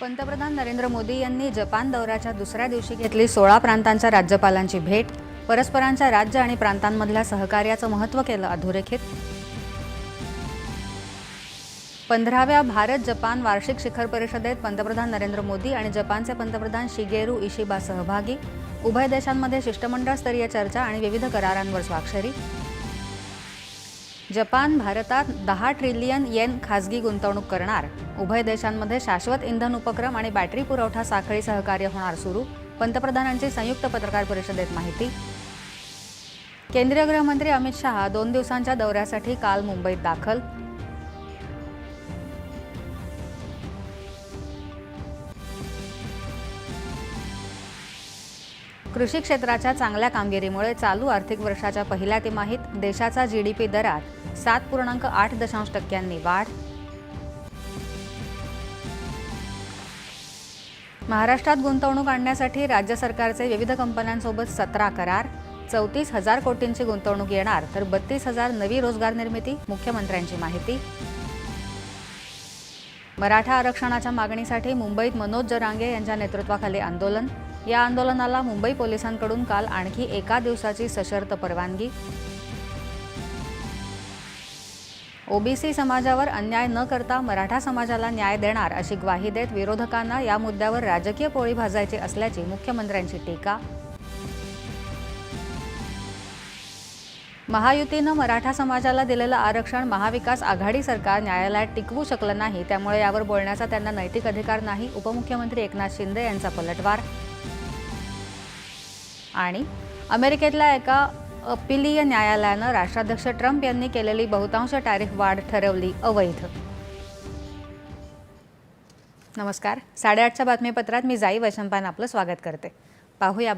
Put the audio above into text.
पंतप्रधान नरेंद्र मोदी यांनी जपान दौऱ्याच्या दुसऱ्या दिवशी घेतली सोळा प्रांतांच्या राज्यपालांची भेट परस्परांच्या राज्य आणि प्रांतांमधल्या सहकार्याचं महत्त्व केलं अधोरेखित. पंधराव्या भारत जपान वार्षिक शिखर परिषदेत पंतप्रधान नरेंद्र मोदी आणि जपानचे पंतप्रधान शिगेरू इशिबा सहभागी. उभय देशांमध्ये शिष्टमंडळ स्तरीय चर्चा आणि विविध करारांवर स्वाक्षरी. जपान भारतात दहा ट्रिलियन येन खासगी गुंतवणूक करणार. उभय देशांमध्ये शाश्वत इंधन उपक्रम आणि बॅटरी पुरवठा साखळी सहकार्य होणार सुरू. पंतप्रधानांची संयुक्त पत्रकार परिषदेत माहिती. केंद्रीय गृहमंत्री अमित शहा दोन दिवसांच्या दौऱ्यासाठी काल मुंबईत दाखल. कृषी क्षेत्राच्या चांगल्या कामगिरीमुळे चालू आर्थिक वर्षाच्या पहिल्या तिमाहीत देशाचा जी डी पी दरात सात पूर्णांक आठ दशांश टक्क्यांनी वाढ. महाराष्ट्रात गुंतवणूक आणण्यासाठी राज्य सरकारचे विविध कंपन्यांसोबत सतरा करार चौतीस हजार कोटींची गुंतवणूक येणार तर बत्तीस हजार नवी रोजगार निर्मिती मुख्यमंत्र्यांची माहिती. मराठा आरक्षणाच्या मागणीसाठी मुंबईत मनोज जरांगे यांच्या नेतृत्वाखाली आंदोलन. या आंदोलनाला मुंबई पोलिसांकडून काल आणखी एका दिवसाची सशर्त परवानगी. ओबीसी समाजावर अन्याय न करता मराठा समाजाला न्याय देणार अशी ग्वाही देत विरोधकांना या मुद्द्यावर राजकीय पोळी भाजायची असल्याची मुख्यमंत्र्यांची टीका. महायुतीनं मराठा समाजाला दिलेलं आरक्षण महाविकास आघाडी सरकार न्यायालयात टिकवू शकलं नाही त्यामुळे यावर बोलण्याचा त्यांना नैतिक अधिकार नाही उपमुख्यमंत्री एकनाथ शिंदे यांचा पलटवार आणि अमेरिकेतल्या एका अपिलीय न्यायालयानं राष्ट्राध्यक्ष ट्रम्प यांनी केलेली बहुतांश टॅरिफ वाढ ठरवली अवैध. नमस्कार. साडेआठच्या बातमीपत्रात मी जाई वैशंपान आपलं स्वागत करते. पाहूया